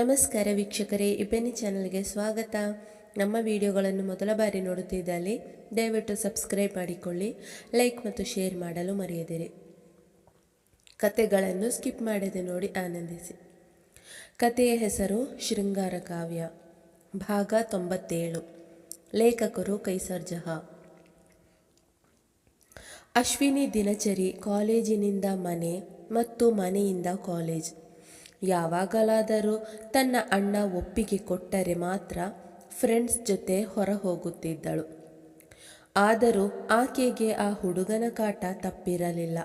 ನಮಸ್ಕಾರ ವೀಕ್ಷಕರೇ, ಇಬ್ಬನಿ ಚಾನಲ್ಗೆ ಸ್ವಾಗತ. ನಮ್ಮ ವಿಡಿಯೋಗಳನ್ನು ಮೊದಲ ಬಾರಿ ನೋಡುತ್ತಿದ್ದಲ್ಲಿ ದಯವಿಟ್ಟು ಸಬ್ಸ್ಕ್ರೈಬ್ ಮಾಡಿಕೊಳ್ಳಿ, ಲೈಕ್ ಮತ್ತು ಶೇರ್ ಮಾಡಲು ಮರೆಯದಿರಿ. ಕತೆಗಳನ್ನು ಸ್ಕಿಪ್ ಮಾಡದೆ ನೋಡಿ ಆನಂದಿಸಿ. ಕತೆಯ ಹೆಸರು ಶೃಂಗಾರ ಕಾವ್ಯ. ಭಾಗ ತೊಂಬತ್ತೇಳು. ಲೇಖಕರು ಕೈಸರ್ಜಹ ಅಶ್ವಿನಿ ದಿನಚರಿ ಕಾಲೇಜಿನಿಂದ ಮನೆ ಮತ್ತು ಮನೆಯಿಂದ ಕಾಲೇಜ್. ಯಾವಾಗಲಾದರೂ ತನ್ನ ಅಣ್ಣ ಒಪ್ಪಿಗೆ ಕೊಟ್ಟರೆ ಮಾತ್ರ ಫ್ರೆಂಡ್ಸ್ ಜೊತೆ ಹೊರ ಹೋಗುತ್ತಿದ್ದಳು ಆದರೂ ಆಕೆಗೆ ಆ ಹುಡುಗನ ಕಾಟ ತಪ್ಪಿರಲಿಲ್ಲ.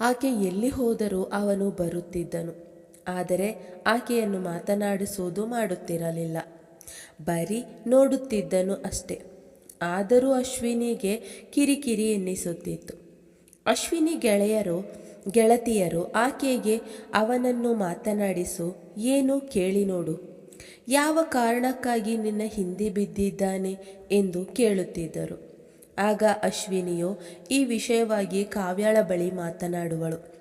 ಆಕೆ ಎಲ್ಲಿ ಹೋದರೂ ಅವನು ಬರುತ್ತಿದ್ದನು. ಆದರೆ ಆಕೆಯನ್ನು ಮಾತನಾಡಿಸುವುದು ಮಾಡುತ್ತಿರಲಿಲ್ಲ. ಬರೀ ನೋಡುತ್ತಿದ್ದನು ಅಷ್ಟೆ. ಆದರೂ ಅಶ್ವಿನಿಗೆ ಕಿರಿಕಿರಿ ಎನ್ನಿಸುತ್ತಿತ್ತು. ಅಶ್ವಿನಿ ಗೆಳೆಯರು ಗೆಳತಿಯರು ಆಕೆಗೆ ಅವನನ್ನು ಮಾತನಾಡಿಸು, ಏನು ಕೇಳಿ ನೋಡು. ಯಾವ ಕಾರಣಕ್ಕಾಗಿ ನಿನ್ನ ಹಿಂದೆ ಬಿದ್ದಿದ್ದಾನೆ? ಎಂದು ಕೇಳುತ್ತಿದ್ದರು. ಆಗ ಅಶ್ವಿನಿಯು ಈ ವಿಷಯವಾಗಿ ಕಾವ್ಯಾಳ ಬಳಿ ಮಾತನಾಡುವಳು.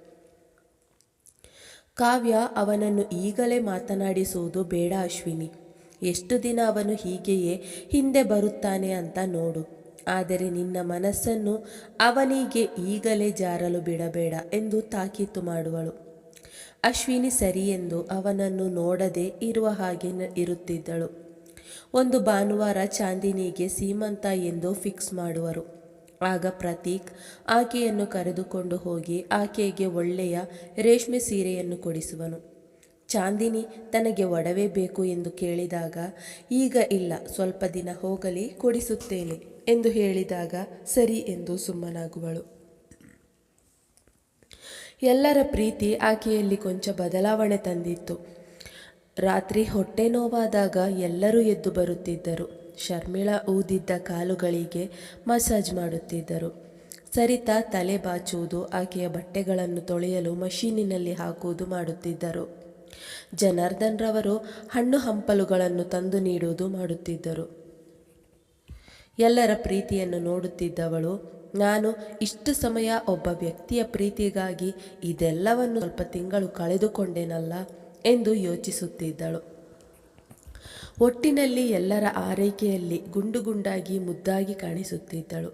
ಕಾವ್ಯ ಅವನನ್ನು ಈಗಲೇ ಮಾತನಾಡಿಸುವುದು ಬೇಡ ಅಶ್ವಿನಿ. ಎಷ್ಟು ದಿನ ಅವನು ಹೀಗೆಯೇ ಹಿಂದೆ ಬರುತ್ತಾನೆ ಅಂತ ನೋಡು. ಆದರೆ ನಿನ್ನ ಮನಸ್ಸನ್ನು ಅವನಿಗೆ ಈಗಲೇ ಜಾರಲು ಬಿಡಬೇಡ ಎಂದು ತಾಕೀತು ಮಾಡುವಳು. ಅಶ್ವಿನಿ ಸರಿ ಎಂದು ಅವನನ್ನು ನೋಡದೆ ಇರುವ ಹಾಗೆ ಇರುತ್ತಿದ್ದಳು. ಒಂದು ಭಾನುವಾರ ಚಾಂದಿನಿಗೆ ಸೀಮಂತ ಎಂದು ಫಿಕ್ಸ್ ಮಾಡುವರು. ಆಗ ಪ್ರತೀಕ್ ಆಕೆಯನ್ನು ಕರೆದುಕೊಂಡು ಹೋಗಿ ಆಕೆಗೆ ಒಳ್ಳೆಯ ರೇಷ್ಮೆ ಸೀರೆಯನ್ನು ಕೊಡಿಸುವನು. ಚಾಂದಿನಿ ತನಗೆ ಒಡವೆ ಬೇಕು ಎಂದು ಕೇಳಿದಾಗ, ಈಗ ಇಲ್ಲ, ಸ್ವಲ್ಪ ದಿನ ಹೋಗಲಿ, ಕೊಡಿಸುತ್ತೇನೆ. ಎಂದು ಹೇಳಿದಾಗ, ಸರಿ ಎಂದು ಸುಮ್ಮನಾಗುವಳು. ಎಲ್ಲರ ಪ್ರೀತಿ ಆಕೆಯಲ್ಲಿ ಕೊಂಚ ಬದಲಾವಣೆ ತಂದಿತ್ತು. ರಾತ್ರಿ ಹೊಟ್ಟೆ ನೋವಾದಾಗ ಎಲ್ಲರೂ ಎದ್ದು ಬರುತ್ತಿದ್ದರು. ಶರ್ಮಿಳಾ ಊದಿದ್ದ ಕಾಲುಗಳಿಗೆ ಮಸಾಜ್ ಮಾಡುತ್ತಿದ್ದರು. ಸರಿತಾ ತಲೆ ಬಾಚುವುದು, ಆಕೆಯ ಬಟ್ಟೆಗಳನ್ನು ತೊಳೆಯಲು ಮಷೀನಿನಲ್ಲಿ ಹಾಕುವುದು ಮಾಡುತ್ತಿದ್ದರು. ಜನಾರ್ದನ್ ರವರು ಹಣ್ಣು ಹಂಪಲುಗಳನ್ನು ತಂದು ನೀಡುವುದು ಮಾಡುತ್ತಿದ್ದರು. ಎಲ್ಲರ ಪ್ರೀತಿಯನ್ನು ನೋಡುತ್ತಿದ್ದವಳು. ನಾನು ಇಷ್ಟು ಸಮಯ ಒಬ್ಬ ವ್ಯಕ್ತಿಯ ಪ್ರೀತಿಗಾಗಿ ಇದೆಲ್ಲವನ್ನು ಸ್ವಲ್ಪ ತಿಂಗಳು ಕಳೆದುಕೊಂಡೇನಲ್ಲ ಎಂದು ಯೋಚಿಸುತ್ತಿದ್ದಳು. ಒಟ್ಟಿನಲ್ಲಿ ಎಲ್ಲರ ಆರೈಕೆಯಲ್ಲಿ ಗುಂಡು ಗುಂಡಾಗಿ ಮುದ್ದಾಗಿ ಕಾಣಿಸುತ್ತಿದ್ದಳು.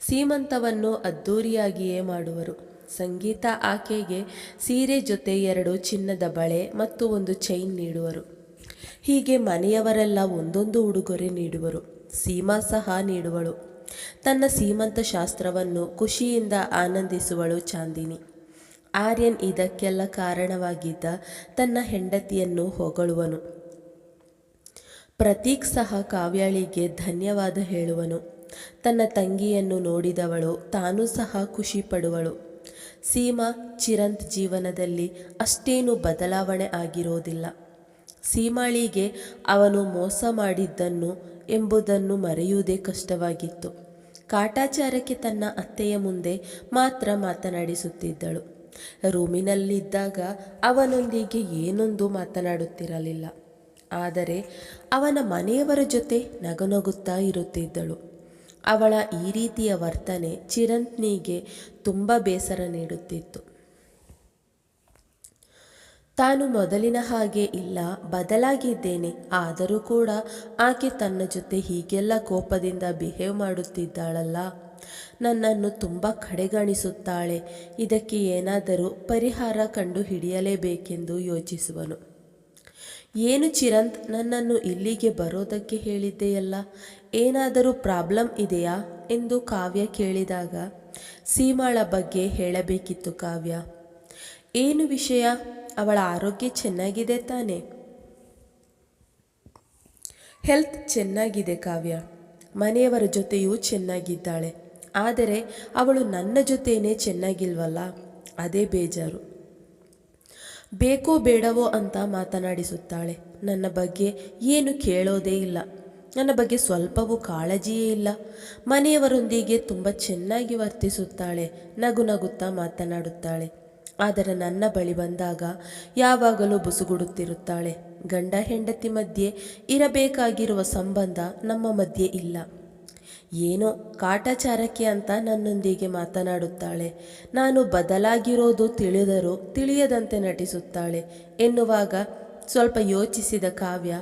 ಸೀಮಂತವನ್ನು ಅದ್ಧೂರಿಯಾಗಿಯೇ ಮಾಡುವರು. ಸಂಗೀತ ಆಕೆಗೆ ಸೀರೆ ಜೊತೆ ಎರಡು ಚಿನ್ನದ ಬಳೆ ಮತ್ತು ಒಂದು ಚೈನ್ ನೀಡುವರು. ಹೀಗೆ ಮನೆಯವರೆಲ್ಲ ಒಂದೊಂದು ಉಡುಗೊರೆ ನೀಡುವರು. ಸೀಮಾ ಸಹ ನೀಡುವಳು. ತನ್ನ ಸೀಮಂತ ಶಾಸ್ತ್ರವನ್ನು ಖುಷಿಯಿಂದ ಆನಂದಿಸುವಳು ಚಾಂದಿನಿ. ಆರ್ಯನ್ ಇದಕ್ಕೆಲ್ಲ ಕಾರಣವಾಗಿದ್ದ ತನ್ನ ಹೆಂಡತಿಯನ್ನು ಹೊಗಳುವನು. ಪ್ರತೀಕ್ ಸಹ ಕಾವ್ಯಾಳಿಗೆ ಧನ್ಯವಾದ ಹೇಳುವನು. ತನ್ನ ತಂಗಿಯನ್ನು ನೋಡಿದವಳು ತಾನು ಸಹ ಖುಷಿ ಪಡುವಳು ಸೀಮಾ ಚಿರಂತ್ ಜೀವನದಲ್ಲಿ ಅಷ್ಟೇನು ಬದಲಾವಣೆ ಆಗಿರೋದಿಲ್ಲ. ಸೀಮಾಳಿಗೆ ಅವನು ಮೋಸ ಮಾಡಿದ್ದನ್ನು ಎಂಬುದನ್ನು ಮರೆಯುವುದೇ ಕಷ್ಟವಾಗಿತ್ತು. ಕಾಟಾಚಾರಕ್ಕೆ ತನ್ನ ಅತ್ತೆಯ ಮುಂದೆ ಮಾತ್ರ ಮಾತನಾಡಿಸುತ್ತಿದ್ದಳು. ರೂಮಿನಲ್ಲಿದ್ದಾಗ ಅವನೊಂದಿಗೆ ಏನೊಂದು ಮಾತನಾಡುತ್ತಿರಲಿಲ್ಲ. ಆದರೆ ಅವನ ಮನೆಯವರ ಜೊತೆ ನಗುನಗುತ್ತಾ ಇರುತ್ತಿದ್ದಳು. ಅವಳ ಈ ರೀತಿಯ ವರ್ತನೆ ಚಿರಂತ್ನಿಗೆ ತುಂಬ ಬೇಸರ ನೀಡುತ್ತಿತ್ತು. ತಾನು ಮೊದಲಿನ ಹಾಗೆ ಇಲ್ಲ, ಬದಲಾಗಿದ್ದೇನೆ. ಆದರೂ ಕೂಡ ಆಕೆ ತನ್ನ ಜೊತೆ ಹೀಗೆಲ್ಲ ಕೋಪದಿಂದ ಬಿಹೇವ್ ಮಾಡುತ್ತಿದ್ದಾಳಲ್ಲ. ನನ್ನನ್ನು ತುಂಬ ಕಡೆಗಾಣಿಸುತ್ತಾಳೆ. ಇದಕ್ಕೆ ಏನಾದರೂ ಪರಿಹಾರ ಕಂಡು ಹಿಡಿಯಲೇಬೇಕೆಂದು ಯೋಚಿಸುವನು. ಏನು ಚಿರಂತ್, ನನ್ನನ್ನು ಇಲ್ಲಿಗೆ ಬರೋದಕ್ಕೆ ಹೇಳಿದ್ದೆಯಲ್ಲ? ಏನಾದರೂ ಪ್ರಾಬ್ಲಮ್ ಇದೆಯಾ? ಎಂದು ಕಾವ್ಯ ಕೇಳಿದಾಗ, ಸೀಮಾಳ ಬಗ್ಗೆ ಹೇಳಬೇಕಿತ್ತು ಕಾವ್ಯ. ಏನು ವಿಷಯ? ಅವಳ ಆರೋಗ್ಯ ಚೆನ್ನಾಗಿದೆ ತಾನೆ. ಹೆಲ್ತ್ ಚೆನ್ನಾಗಿದೆ ಕಾವ್ಯ. ಮನೆಯವರ ಜೊತೆಯೂ ಚೆನ್ನಾಗಿದ್ದಾಳೆ. ಆದರೆ ಅವಳು ನನ್ನ ಜೊತೆಯೇ ಚೆನ್ನಾಗಿಲ್ವಲ್ಲ? ಅದೇ ಬೇಜಾರು. ಬೇಕೋ ಬೇಡವೋ ಅಂತ ಮಾತನಾಡಿಸುತ್ತಾಳೆ. ನನ್ನ ಬಗ್ಗೆ ಏನು ಕೇಳೋದೇ ಇಲ್ಲ. ನನ್ನ ಬಗ್ಗೆ ಸ್ವಲ್ಪವೂ ಕಾಳಜಿಯೇ ಇಲ್ಲ. ಮನೆಯವರೊಂದಿಗೆ ತುಂಬ ಚೆನ್ನಾಗಿ ವರ್ತಿಸುತ್ತಾಳೆ. ನಗು ನಗುತ್ತಾ ಮಾತನಾಡುತ್ತಾಳೆ. ಆದರೆ ನನ್ನ ಬಳಿ ಬಂದಾಗ ಯಾವಾಗಲೂ ಬುಸುಗುಡುತ್ತಿರುತ್ತಾಳೆ. ಗಂಡ ಹೆಂಡತಿ ಮಧ್ಯೆ ಇರಬೇಕಾಗಿರುವ ಸಂಬಂಧ ನಮ್ಮ ಮಧ್ಯೆ ಇಲ್ಲ. ಏನೋ ಕಾಟಾಚಾರಕ್ಕೆ ಅಂತ ನನ್ನೊಂದಿಗೆ ಮಾತನಾಡುತ್ತಾಳೆ. ನಾನು ಬದಲಾಗಿರೋದು ತಿಳಿದರೂ ತಿಳಿಯದಂತೆ ನಟಿಸುತ್ತಾಳೆ ಎನ್ನುವಾಗ ಸ್ವಲ್ಪ ಯೋಚಿಸಿದ ಕಾವ್ಯ,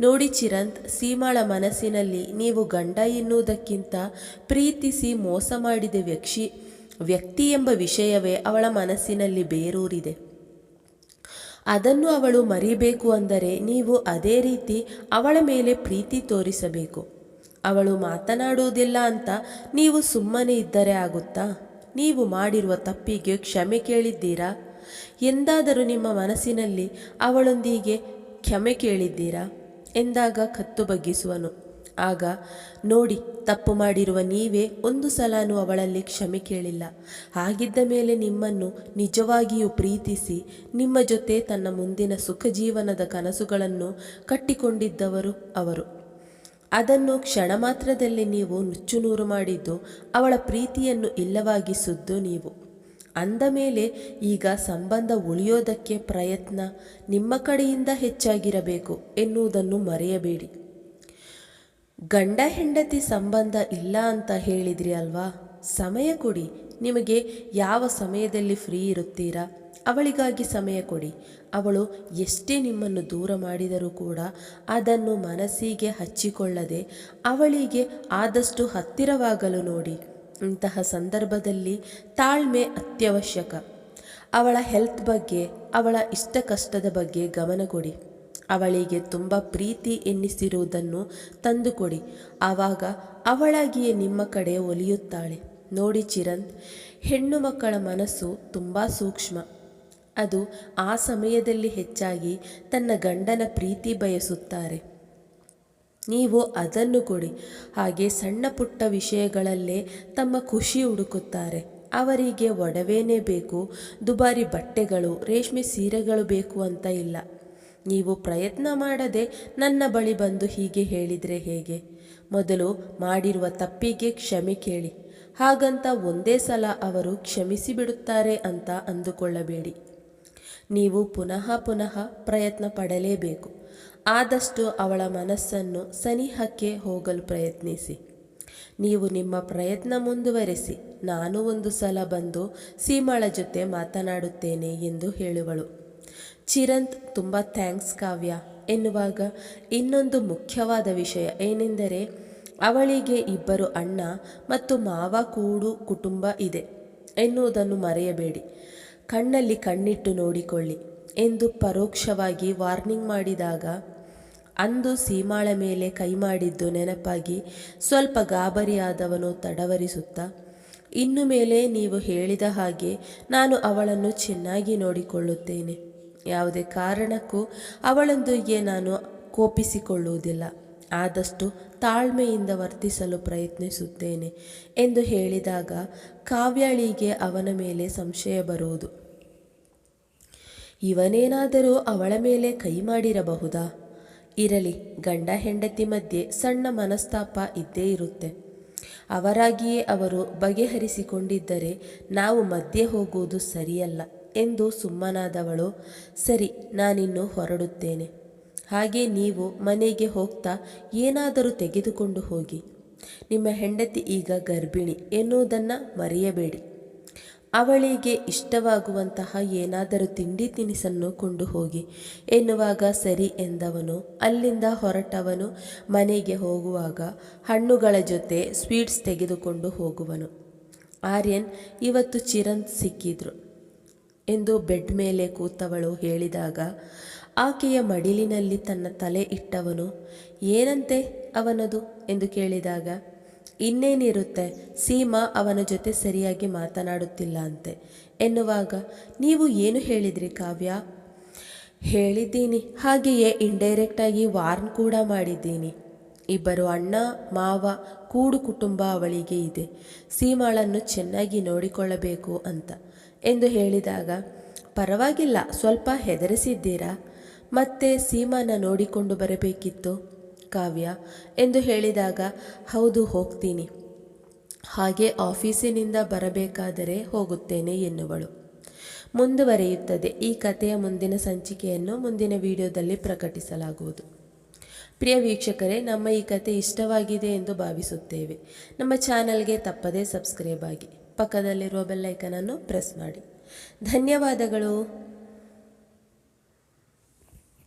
ನೋಡಿ ಚಿರಂತ್, ಸೀಮಾಳ ಮನಸ್ಸಿನಲ್ಲಿ ನೀವು ಗಂಡ ಎನ್ನುವುದಕ್ಕಿಂತ ಪ್ರೀತಿಸಿ ಮೋಸ ಮಾಡಿದ ವ್ಯಕ್ತಿ ವ್ಯಕ್ತಿ ಎಂಬ ವಿಷಯವೇ ಅವಳ ಮನಸ್ಸಿನಲ್ಲಿ ಬೇರೂರಿದೆ. ಅದನ್ನು ಅವಳು ಮರಿಬೇಕು ಅಂದರೆ ನೀವು ಅದೇ ರೀತಿ ಅವಳ ಮೇಲೆ ಪ್ರೀತಿ ತೋರಿಸಬೇಕು. ಅವಳು ಮಾತನಾಡುವುದಿಲ್ಲ ಅಂತ ನೀವು ಸುಮ್ಮನೆ ಇದ್ದರೆ ಆಗುತ್ತಾ? ನೀವು ಮಾಡಿರುವ ತಪ್ಪಿಗೆ ಕ್ಷಮೆ ಕೇಳಿದ್ದೀರಾ? ಎಂದಾದರೂ ನಿಮ್ಮ ಮನಸ್ಸಿನಲ್ಲಿ ಅವಳೊಂದಿಗೆ ಕ್ಷಮೆ ಕೇಳಿದ್ದೀರಾ? ಎಂದಾಗ ಕತ್ತು ಬಗ್ಗಿಸುವನು. ಆಗ, ನೋಡಿ, ತಪ್ಪು ಮಾಡಿರುವ ನೀವೇ ಒಂದು ಸಲನೂ ಅವಳಲ್ಲಿ ಕ್ಷಮೆ ಕೇಳಿಲ್ಲ. ಹಾಗಿದ್ದ ಮೇಲೆ ನಿಮ್ಮನ್ನು ನಿಜವಾಗಿಯೂ ಪ್ರೀತಿಸಿ, ನಿಮ್ಮ ಜೊತೆ ತನ್ನ ಮುಂದಿನ ಸುಖ ಜೀವನದ ಕನಸುಗಳನ್ನು ಕಟ್ಟಿಕೊಂಡಿದ್ದವರು ಅವರು. ಅದನ್ನು ಕ್ಷಣ ಮಾತ್ರದಲ್ಲಿ ನೀವು ನುಚ್ಚುನೂರು ಮಾಡಿದ್ದು ಅವಳ ಪ್ರೀತಿಯನ್ನು ಇಲ್ಲವಾಗಿಸಿದ್ದು ನೀವು. ಅಂದ ಮೇಲೆ ಈಗ ಸಂಬಂಧ ಉಳಿಯೋದಕ್ಕೆ ಪ್ರಯತ್ನ ನಿಮ್ಮ ಕಡೆಯಿಂದ ಹೆಚ್ಚಾಗಿರಬೇಕು ಎನ್ನುವುದನ್ನು ಮರೆಯಬೇಡಿ. ಗಂಡ ಹೆಂಡತಿ ಸಂಬಂಧ ಇಲ್ಲ ಅಂತ ಹೇಳಿದ್ರಿ ಅಲ್ವಾ? ಸಮಯ ಕೊಡಿ. ನಿಮಗೆ ಯಾವ ಸಮಯದಲ್ಲಿ ಫ್ರೀ ಇರುತ್ತೀರಾ? ಅವಳಿಗಾಗಿ ಸಮಯ ಕೊಡಿ. ಅವಳು ಎಷ್ಟೇ ನಿಮ್ಮನ್ನು ದೂರ ಮಾಡಿದರೂ ಕೂಡ ಅದನ್ನು ಮನಸ್ಸಿಗೆ ಹಚ್ಚಿಕೊಳ್ಳದೆ ಅವಳಿಗೆ ಆದಷ್ಟು ಹತ್ತಿರವಾಗಲು ನೋಡಿ. ಇಂತಹ ಸಂದರ್ಭದಲ್ಲಿ ತಾಳ್ಮೆ ಅತ್ಯವಶ್ಯಕ. ಅವಳ ಹೆಲ್ತ್ ಬಗ್ಗೆ, ಅವಳ ಇಷ್ಟ ಕಷ್ಟದ ಬಗ್ಗೆ ಗಮನ ಕೊಡಿ. ಅವಳಿಗೆ ತುಂಬ ಪ್ರೀತಿ ಎನ್ನಿಸಿರುವುದನ್ನು ತಂದುಕೊಡಿ. ಆವಾಗ ಅವಳಾಗಿಯೇ ನಿಮ್ಮ ಕಡೆ ಒಲಿಯುತ್ತಾಳೆ. ನೋಡಿ ಚಿರಂತ್, ಹೆಣ್ಣು ಮಕ್ಕಳ ಮನಸ್ಸು ತುಂಬ ಸೂಕ್ಷ್ಮ. ಅದು ಆ ಸಮಯದಲ್ಲಿ ಹೆಚ್ಚಾಗಿ ತನ್ನ ಗಂಡನ ಪ್ರೀತಿ ಬಯಸುತ್ತಾರೆ. ನೀವು ಅದನ್ನು ಕೊಡಿ. ಹಾಗೆ ಸಣ್ಣ ಪುಟ್ಟ ವಿಷಯಗಳಲ್ಲೇ ತಮ್ಮ ಖುಷಿ ಹುಡುಕುತ್ತಾರೆ. ಅವರಿಗೆ ಒಡವೇನೇ ಬೇಕು, ದುಬಾರಿ ಬಟ್ಟೆಗಳು, ರೇಷ್ಮೆ ಸೀರೆಗಳು ಬೇಕು ಅಂತ ಇಲ್ಲ. ನೀವು ಪ್ರಯತ್ನ ಮಾಡದೆ ನನ್ನ ಬಳಿ ಬಂದು ಹೀಗೆ ಹೇಳಿದರೆ ಹೇಗೆ? ಮೊದಲು ಮಾಡಿರುವ ತಪ್ಪಿಗೆ ಕ್ಷಮೆ ಕೇಳಿ. ಹಾಗಂತ ಒಂದೇ ಸಲ ಅವರು ಕ್ಷಮಿಸಿ ಬಿಡುತ್ತಾರೆ ಅಂತ ಅಂದುಕೊಳ್ಳಬೇಡಿ. ನೀವು ಪುನಃ ಪುನಃ ಪ್ರಯತ್ನ ಪಡಲೇಬೇಕು. ಆದಷ್ಟು ಅವಳ ಮನಸ್ಸನ್ನು ಸನಿಹಕ್ಕೆ ಹೋಗಲು ಪ್ರಯತ್ನಿಸಿ. ನೀವು ನಿಮ್ಮ ಪ್ರಯತ್ನ ಮುಂದುವರೆಸಿ. ನಾನು ಒಂದು ಸಲ ಬಂದು ಸೀಮಾಳ ಜೊತೆ ಮಾತನಾಡುತ್ತೇನೆ ಎಂದು ಹೇಳುವಳು. ಚಿರಂತ್, ತುಂಬ ಥ್ಯಾಂಕ್ಸ್ ಕಾವ್ಯ. ಎನ್ನುವಾಗ ಇನ್ನೊಂದು ಮುಖ್ಯವಾದ ವಿಷಯ ಏನೆಂದರೆ, ಅವಳಿಗೆ ಇಬ್ಬರು ಅಣ್ಣ ಮತ್ತು ಮಾವ ಕೂಡು ಕುಟುಂಬ ಇದೆ. ಎನ್ನುವುದನ್ನು ಮರೆಯಬೇಡಿ. ಕಣ್ಣಲ್ಲಿ ಕಣ್ಣಿಟ್ಟು ನೋಡಿಕೊಳ್ಳಿ ಎಂದು ಪರೋಕ್ಷವಾಗಿ ವಾರ್ನಿಂಗ್ ಮಾಡಿದಾಗ, ಅಂದು ಸೀಮಾಳ ಮೇಲೆ ಕೈ ಮಾಡಿದ್ದು ನೆನಪಾಗಿ ಸ್ವಲ್ಪ ಗಾಬರಿಯಾದವನು ತಡವರಿಸುತ್ತಾ, ಇನ್ನು ಮೇಲೆ ನೀವು ಹೇಳಿದ ಹಾಗೆ ನಾನು ಅವಳನ್ನು ಚೆನ್ನಾಗಿ ನೋಡಿಕೊಳ್ಳುತ್ತೇನೆ. ಯಾವುದೇ ಕಾರಣಕ್ಕೂ ಅವಳೊಂದಿಗೆ ನಾನು ಕೋಪಿಸಿಕೊಳ್ಳುವುದಿಲ್ಲ. ಆದಷ್ಟು ತಾಳ್ಮೆಯಿಂದ ವರ್ತಿಸಲು ಪ್ರಯತ್ನಿಸುತ್ತೇನೆ ಎಂದು ಹೇಳಿದಾಗ ಕಾವ್ಯಾಳಿಗೆ ಅವನ ಮೇಲೆ ಸಂಶಯ ಬರುವುದು. ಇವನೇನಾದರೂ ಅವಳ ಮೇಲೆ ಕೈ ಮಾಡಿರಬಹುದಾ? ಇರಲಿ, ಗಂಡ ಹೆಂಡತಿ ಮಧ್ಯೆ ಸಣ್ಣ ಮನಸ್ತಾಪ ಇದ್ದೇ ಇರುತ್ತೆ. ಅವರಾಗಿಯೇ ಅವರು ಬಗೆಹರಿಸಿಕೊಂಡಿದ್ದರೆ ನಾವು ಮಧ್ಯೆ ಹೋಗುವುದು ಸರಿಯಲ್ಲ. ಎಂದು ಸುಮ್ಮನಾದವಳು, ಸರಿ, ನಾನಿನ್ನು ಹೊರಡುತ್ತೇನೆ. ಹಾಗೆ ನೀವು ಮನೆಗೆ ಹೋಗ್ತಾ ಏನಾದರೂ ತೆಗೆದುಕೊಂಡು ಹೋಗಿ. ನಿಮ್ಮ ಹೆಂಡತಿ ಈಗ ಗರ್ಭಿಣಿ ಎನ್ನುವುದನ್ನು ಮರೆಯಬೇಡಿ. ಅವಳಿಗೆ ಇಷ್ಟವಾಗುವಂತಹ ಏನಾದರೂ ತಿಂಡಿ ತಿನಿಸನ್ನು ಕೊಂಡು ಹೋಗಿ. ಎನ್ನುವಾಗ ಸರಿ ಎಂದವನು, ಅಲ್ಲಿಂದ ಹೊರಟವನು ಮನೆಗೆ ಹೋಗುವಾಗ ಹಣ್ಣುಗಳ ಜೊತೆ ಸ್ವೀಟ್ಸ್ ತೆಗೆದುಕೊಂಡು ಹೋಗುವನು. ಆರ್ಯನ್, ಇವತ್ತು ಚಿರಂತ್ ಸಿಕ್ಕಿದ್ರು. ಎಂದು ಬೆಡ್ ಮೇಲೆ ಕೂತವಳು ಹೇಳಿದಾಗ, ಆಕೆಯ ಮಡಿಲಿನಲ್ಲಿ ತನ್ನ ತಲೆ ಇಟ್ಟವನು, ಏನಂತೆ ಅವನದು? ಎಂದು ಕೇಳಿದಾಗ, ಇನ್ನೇನಿರುತ್ತೆ, ಸೀಮಾ ಅವನ ಜೊತೆ ಸರಿಯಾಗಿ ಮಾತನಾಡುತ್ತಿಲ್ಲ ಅಂತೆ ಎನ್ನುವಾಗ, ನೀವು ಏನು ಹೇಳಿದ್ರಿ ಕಾವ್ಯ? ಹೇಳಿದ್ದೀನಿ, ಹಾಗೆಯೇ ಇಂಡೈರೆಕ್ಟಾಗಿ ವಾರ್ನ್ ಕೂಡ ಮಾಡಿದ್ದೀನಿ. ಇಬ್ಬರು ಅಣ್ಣ, ಮಾವ, ಕೂಡು ಕುಟುಂಬ ಅವಳಿಗೆ ಇದೆ. ಸೀಮಾಳನ್ನು ಚೆನ್ನಾಗಿ ನೋಡಿಕೊಳ್ಳಬೇಕು ಅಂತ. ಎಂದು ಹೇಳಿದಾಗ, ಪರವಾಗಿಲ್ಲ, ಸ್ವಲ್ಪ ಹೆದರಿಸಿದ್ದೀರಾ? ಮತ್ತೆ ಸೀಮಾನ ನೋಡಿಕೊಂಡು ಬರಬೇಕಿತ್ತು. ಕಾವ್ಯ ಎಂದು ಹೇಳಿದಾಗ, ಹೌದು, ಹೋಗ್ತೀನಿ. ಹಾಗೆ ಆಫೀಸಿನಿಂದ ಬರಬೇಕಾದರೆ ಹೋಗುತ್ತೇನೆ ಎನ್ನುವಳು. ಮುಂದುವರಿಯುತ್ತದೆ. ಈ ಕಥೆಯ ಮುಂದಿನ ಸಂಚಿಕೆಯನ್ನು ಮುಂದಿನ ವಿಡಿಯೋದಲ್ಲಿ ಪ್ರಕಟಿಸಲಾಗುವುದು. ಪ್ರಿಯ ವೀಕ್ಷಕರೇ, ನಮ್ಮ ಈ ಕತೆ ಇಷ್ಟವಾಗಿದೆ ಎಂದು ಭಾವಿಸುತ್ತೇವೆ. ನಮ್ಮ ಚಾನಲ್ಗೆ ತಪ್ಪದೇ ಸಬ್ಸ್ಕ್ರೈಬ್ ಆಗಿ. ಪಕ್ಕದಲ್ಲಿರುವ ಬೆಲ್ಲೈಕನನ್ನು ಪ್ರೆಸ್ ಮಾಡಿ. ಧನ್ಯವಾದಗಳು.